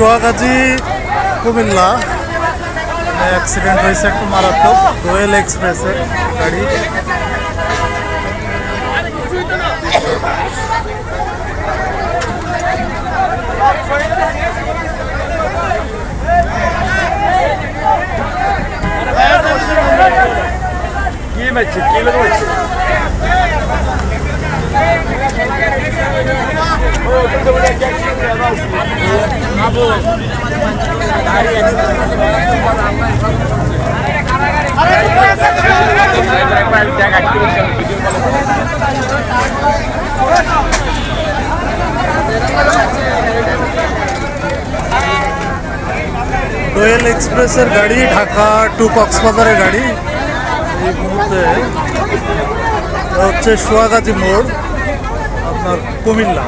সোয়াগাজী Comilla. Accident হয়েছে একটু মারাত্মক। রয়েল এক্সপ্রেসের গাড়ি। কি রয়েল এক্সপ্রেসের গাড়ি ঢাকা টু কক্সবাজারের গাড়ি। এই মুহূর্তে হচ্ছে সোয়াগাজী মোড় আপনার কুমিল্লা।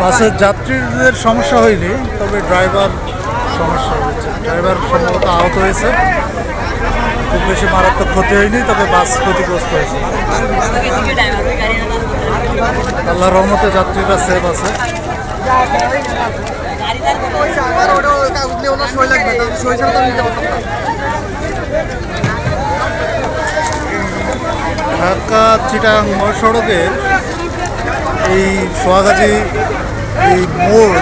বাসের যাত্রীদের সমস্যা হয়নি, তবে ড্রাইভার সমস্যা হয়েছে। ড্রাইভার সম্ভবত আহত হয়েছে। খুব বেশি মারাত্মক ক্ষতি হয়নি, তবে বাস ক্ষতিগ্রস্ত হয়েছে। আল্লাহ রহমতে যাত্রীরা সেফ আছে। ঢাকা চিটাং মহাসড়কের এই সোয়াগাজী এই মোড়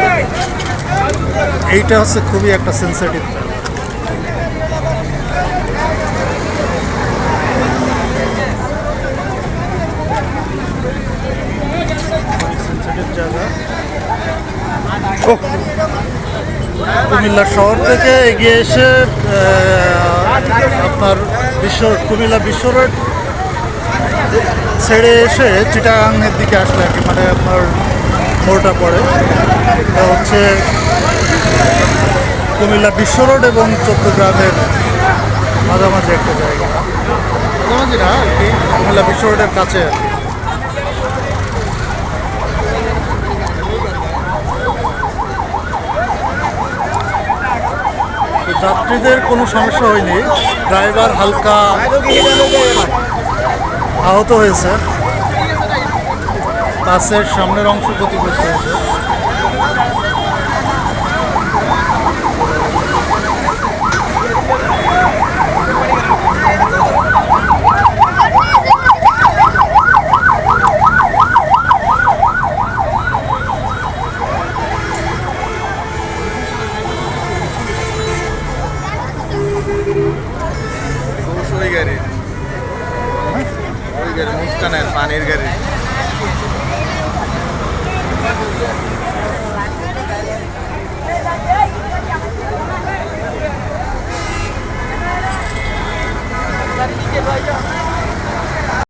এইটা হচ্ছে খুবই একটা সেন্সিটিভ জায়গা! কুমিল্লা শহর থেকে এগিয়ে এসে আপনার বিশ্ব, কুমিল্লা বিশ্ব রোড ছেড়ে এসে চিটাগাংয়ের দিকে আসলে আর কি মানে আপনার মোড়টা পড়ে। হচ্ছে কুমিল্লা বিশ্ব রোড এবং চট্টগ্রামের মাঝামাঝি একটা জায়গা। মাঝামাঝি না আর কি কুমিল্লা বিশ্ব রোডের কাছে আর কি। যাত্রীদের কোনো সমস্যা হয়নি। ড্রাইভার হালকা আহত হয়েছে। বাসের সামনের অংশ ক্ষতিগ্রস্ত হয়েছে। গাড়ি ওই গাড়ি মুস্কানের পানির গাড়ি